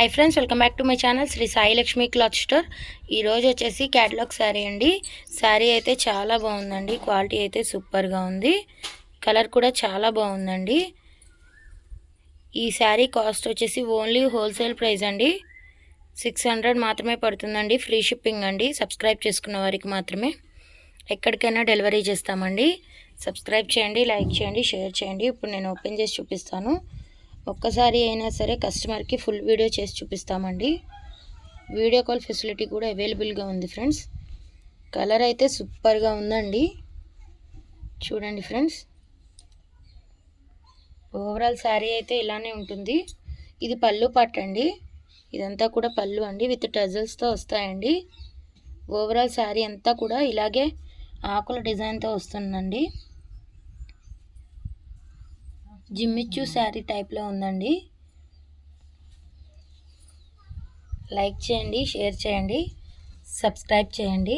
Hi friends welcome back to my channel Sri Sai Lakshmi cloth store ఈరోజు వచ్చేసి catalogue sari అండి. శారీ అయితే చాలా బాగుందండి. క్వాలిటీ అయితే సూపర్గా ఉంది. కలర్ కూడా చాలా బాగుందండి. ఈ శారీ కాస్ట్ వచ్చేసి ఓన్లీ హోల్సేల్ ప్రైస్ అండి. సిక్స్ హండ్రెడ్ మాత్రమే పడుతుందండి. ఫ్రీ షిప్పింగ్ అండి. సబ్స్క్రైబ్ చేసుకున్న వారికి మాత్రమే. ఎక్కడికైనా డెలివరీ చేస్తామండి. సబ్స్క్రైబ్ చేయండి లైక్ చేయండి షేర్ చేయండి. ఇప్పుడు నేను ఓపెన్ చేసి చూపిస్తాను. ఒక్కసారి అయినా సరే కస్టమర్కి ఫుల్ వీడియో చేసి చూపిస్తామండి. వీడియో కాల్ ఫెసిలిటీ కూడా అవైలబుల్గా ఉంది ఫ్రెండ్స్. కలర్ అయితే సూపర్గా ఉందండి. చూడండి ఫ్రెండ్స్. ఓవరాల్ శారీ అయితే ఇలానే ఉంటుంది. ఇది పళ్ళు పట్టండి ఇదంతా కూడా పళ్ళు అండి విత్ టజల్స్తో వస్తాయండి. ఓవరాల్ శారీ అంతా కూడా ఇలాగే ఆకుల డిజైన్తో వస్తుందండి. జిమ్మిచ్చు శారీ టైప్లో ఉందండి. లైక్ చేయండి షేర్ చేయండి సబ్స్క్రైబ్ చేయండి.